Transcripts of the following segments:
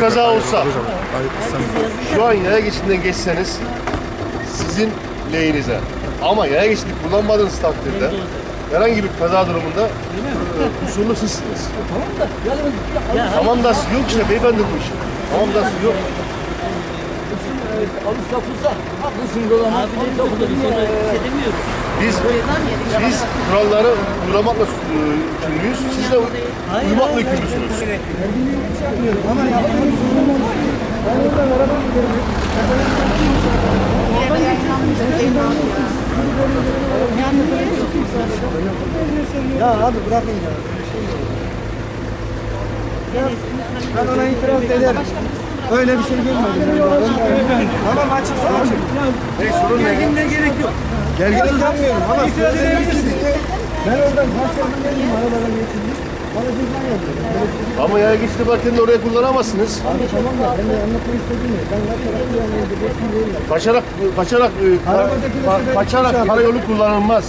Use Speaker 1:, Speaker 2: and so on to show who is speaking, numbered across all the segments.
Speaker 1: kaza olsa şu an yaya geçidinden geçseniz sizin lehinize. Ama yaya geçidi kullanmadığınız takdirde herhangi bir kaza durumunda e, kusurlu sizsiniz. Tamam da yok işte beyefendi bu iş. Tamam da yok.
Speaker 2: Alış yapılsa haklısın dolan. Abi de çok da bir şey demiyorum.
Speaker 1: Biz biz kuralları uygulamakla e, yükümlüyüz. Siz de uymakla yükümlüsünüz.
Speaker 3: Ya abi bırakın ya. Ben ona itiraz ederim. Öyle bir şey görmedim. Tamam açık.
Speaker 1: Ne sorun ne?
Speaker 3: Gerginliğe gerek yok. Gerginlik yapmıyorum ama itiraz edebilirsin. Ben oradan karşıdan geldim arabadan geçirdim.
Speaker 1: Ama yaya geçidi varken de oraya kullanamazsınız.
Speaker 3: Abi tamam da ben de anlatmak istediğim ya. Ben kaçarak ya.
Speaker 1: Kaçarak kaçarak e, ka- kaçarak karayolu kullanılmaz.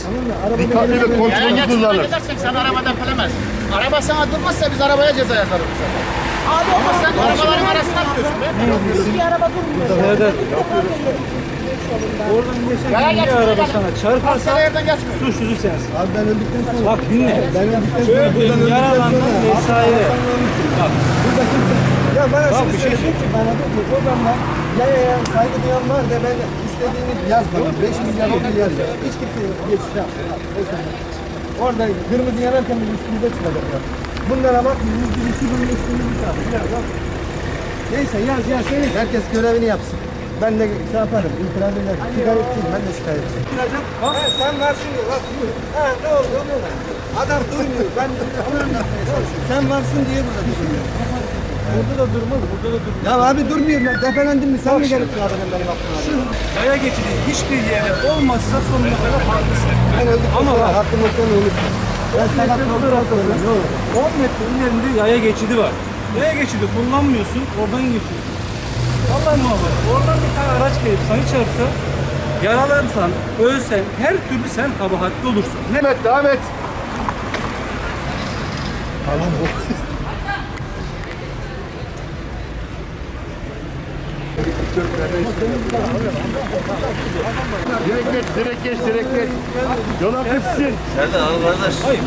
Speaker 1: Dikkatli ve kontrollü kullanılır.
Speaker 4: edersek sen arabadan kalamazsın. Araba sana durmazsa biz arabaya ceza yazarız. Abi ama sen arabaların arasına gidiyorsun be.
Speaker 5: Bir araba durmuyor.
Speaker 6: Nerede? Oradan geçen araba sana çarparsa
Speaker 4: geçmiyor.
Speaker 6: suçlusu sensin.
Speaker 3: Abi ben öldükten sonra.
Speaker 6: Bak dinle.
Speaker 3: Ben öldükten sonra.
Speaker 6: Öldüm,
Speaker 3: buradan öldükten
Speaker 6: yaralandım
Speaker 3: sonra-
Speaker 6: vesaire. Bak.
Speaker 3: Burada kimse. Ya bana
Speaker 6: Bak,
Speaker 3: şunu
Speaker 6: bir şey
Speaker 3: söyleyeyim ki bana ki o zaman ya ya ya saygı duyan var da ben istediğini yaz bana. 5 milyar 10 milyar yaz. Hiç kimse geçiş yapmıyor. O kadar. Orada kırmızı yanarken bir üstümüze çıkacaklar. Bunlara bak yüz bir iki bin üstümüzü çıkacak. Neyse yaz yaz. Herkes görevini yapsın. Ben de şey yaparım, itiraz ederim. Şikayetçiyim, ben de şikayetçiyim. Ha, sen varsın diyor, bak. Ha, ne oldu, ne oldu? Adam durmuyor, ben onu anlatmaya çalışıyorum. Sen varsın diye burada duruyor.
Speaker 6: Burada da durmaz, burada da durmaz.
Speaker 3: Ya abi durmuyor, lan. defelendin mi? Sen mi gelip çağırdın benim aklıma?
Speaker 6: Şu yaya geçidi hiçbir yerde olmazsa sonuna kadar haklısın.
Speaker 3: Ben öldükten
Speaker 6: Ama
Speaker 3: sonra. Ben sakat olduktan sonra ne olur?
Speaker 6: 10 metre ilerinde yaya geçidi var. Yaya geçidi kullanmıyorsun, oradan geçiyorsun. Allah muhafaza. Oradan araç gelip seni çarpsa, yaralansan, ölsen, her türlü sen kabahatli olursun. Ne?
Speaker 1: Devam et, devam et. Direkt geç, direkt geç, direkt geç. Yol akıtsın.
Speaker 7: Nereden al kardeş?
Speaker 6: Hayır.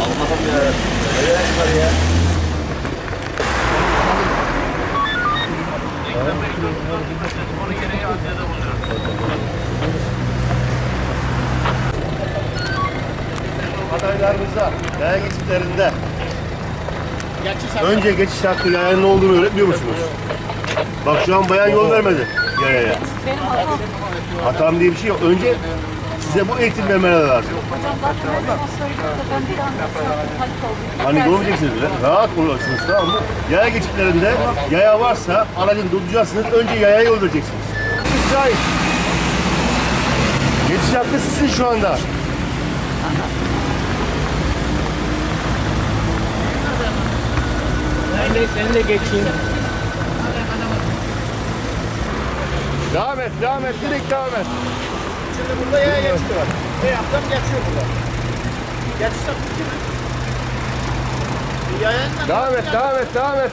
Speaker 7: Allah'ım ya. Nereye çıkar ya?
Speaker 1: Adaylarımıza yaya geçitlerinde önce geçiş hakkı yayanın ne olduğunu öğretmiyor musunuz? Bak şu an bayan yol vermedi yayaya.
Speaker 5: Hatam
Speaker 1: diye bir şey yok. Önce size bu eğitim vermeleri lazım.
Speaker 5: Hocam zaten de ben bir anda panik oldum.
Speaker 1: Hani görmeyeceksiniz bile. Rahat olacaksınız tamam mı? Yaya geçitlerinde yaya varsa aracın duracaksınız. Önce yayaya yol vereceksiniz. İsrail. Geçiş hakkı sizin şu anda.
Speaker 2: Ben de seninle geçeyim.
Speaker 1: Devam et, devam et. Direkt devam et.
Speaker 4: Şimdi burada yaya geçti var. Ne yaptım geçiyor burada. Geçiş hakkı kimin? Yaya
Speaker 1: Devam et, devam et, devam et.